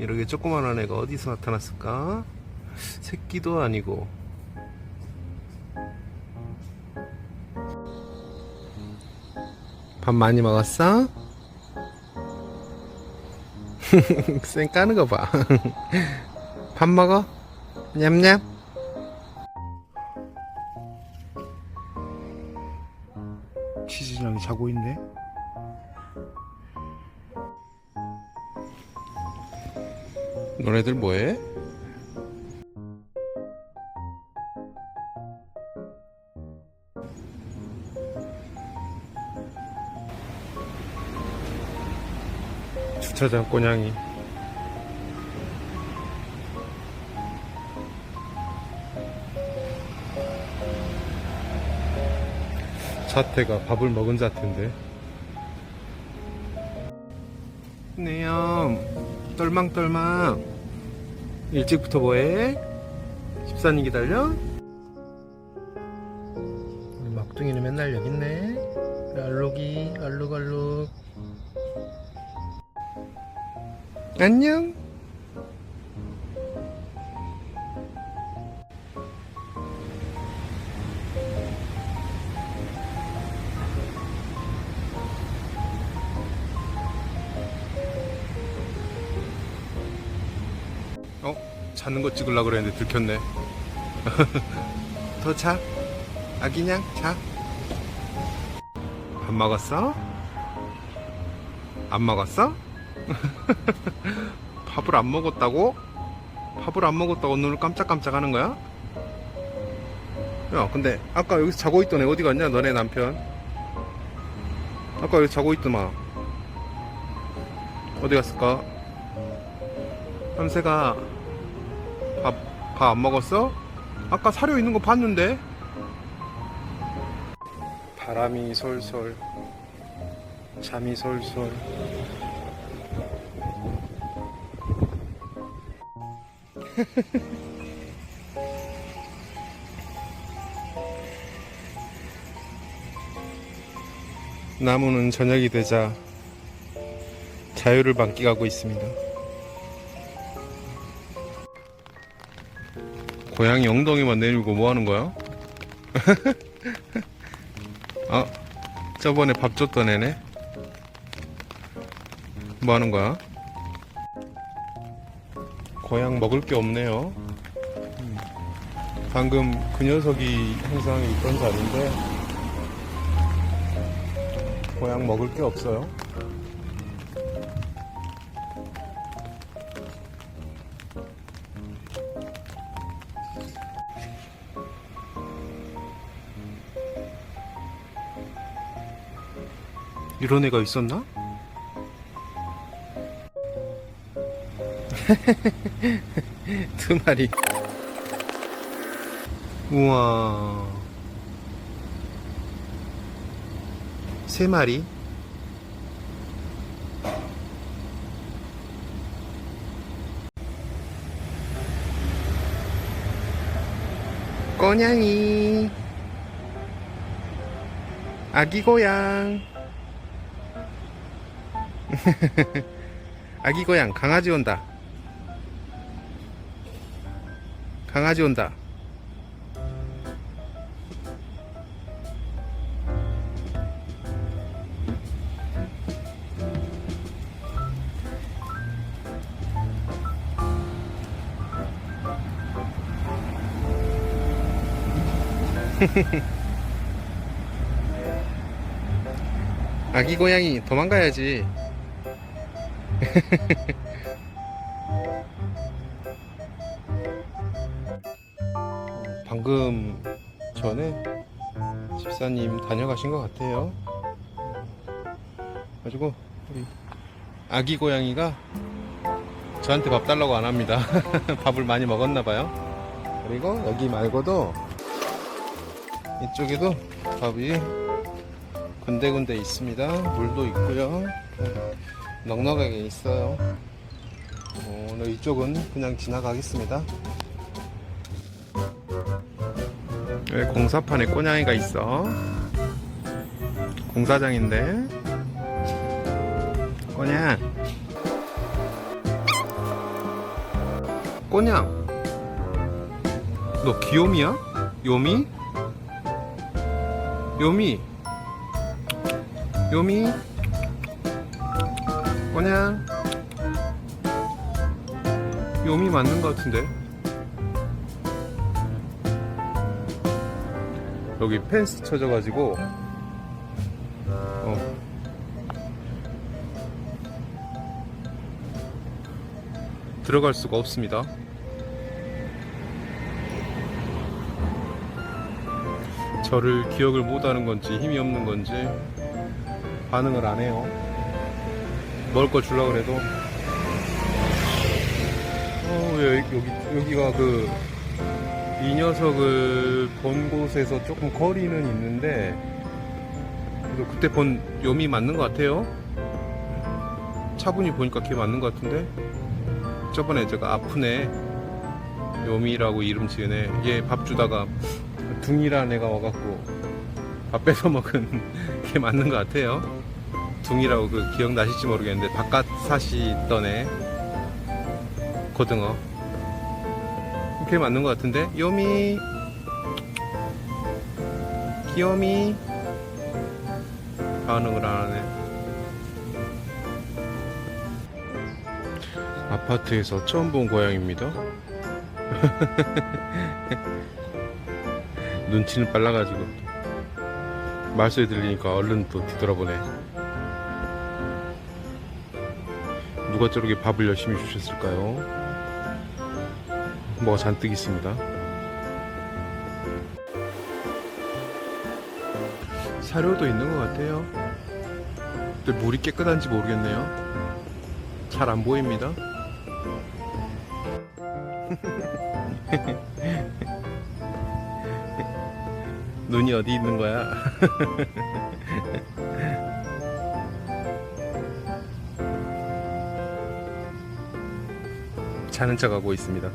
이렇게 조그만한 애가 어디서 나타났을까? 새끼도 아니고. 밥 많이 먹었어? 쌩 까는 거 봐. 밥 먹어? 냠냠? 치즈냥이 자고 있네. 너네들 뭐해? 주차장 꼬냥이. 자태가 밥을 먹은 자태인데. 네요 똘망똘망 일찍부터 뭐해? 집사님 기다려? 우리 막둥이는 맨날 여기 있네 알록이 알록알록 안녕 어? 자는 거 찍으려고 그랬는데 들켰네 더 자. 아기냥 자. 밥 먹었어? 안 먹었어? 밥을 안 먹었다고? 밥을 안 먹었다고 눈을 깜짝깜짝 하는 거야? 야, 근데 아까 여기서 자고 있던 애 어디 갔냐? 너네 남편. 아까 여기 자고 있더만. 어디 갔을까? 삼세가 밥, 밥 안 먹었어? 아까 사료 있는 거 봤는데? 바람이 솔솔, 잠이 솔솔. 나무는 저녁이 되자 자유를 만끽하고 있습니다. 고양이 엉덩이만 내밀고 뭐 하는 거야? 아, 저번에 밥 줬던 애네. 뭐 하는 거야? 고양 먹을 게 없네요. 음. 방금 그 녀석이 항상 있던 자리인데, 고양 먹을 게 없어요. 이런 애가 있었나? 두 마리. 우와. 세 마리. 꼬냥이. 아기 고양. 아기 고양 강아지 온다. 강아지 온다. 아기 고양이 도망가야지. 방금 전에 집사님 다녀가신 것 같아요. 가지고 우리 아기 고양이가 저한테 밥 달라고 안 합니다. 밥을 많이 먹었나 봐요. 그리고 여기 말고도 이쪽에도 밥이 군데군데 있습니다. 물도 있고요. 넉넉하게 있어요. 어, 오늘 이쪽은 그냥 지나가겠습니다. 왜 공사판에 꼬냥이가 있어? 공사장인데. 꼬냥. 꼬냥 너 귀요미야? 요미? 요미 요미 꼬냥 요미 맞는 것 같은데 여기 펜스 쳐져가지고 어. 들어갈 수가 없습니다. 저를 기억을 못하는 건지 힘이 없는 건지 반응을 안 해요. 먹을 거 주려고 그래도 어, 왜 여기 여기가 그 이 녀석을 본 곳에서 조금 거리는 있는데 그래도 그때 본 요미 맞는 것 같아요. 차분히 보니까 걔 맞는 것 같은데 저번에 제가 아프네 요미라고 이름 지은 애 얘 밥 주다가 둥이라는 애가 와갖고 밥 뺏어 먹은 걔 맞는 것 같아요. 둥이라고 그 기억나실지 모르겠는데 바깥 사시던 애 고등어 걔 맞는 것 같은데 요미 귀요미 반응을 안 하네. 아파트에서 처음 본 고양입니다. 눈치는 빨라가지고 말소리 들리니까 얼른 또 뒤돌아보네. 누가 저렇게 밥을 열심히 주셨을까요? 뭐가 잔뜩 있습니다. 사료도 있는 것 같아요. 근데 물이 깨끗한지 모르겠네요. 잘 안 보입니다. 눈이 어디 있는 거야? 자는 척 하고 있습니다.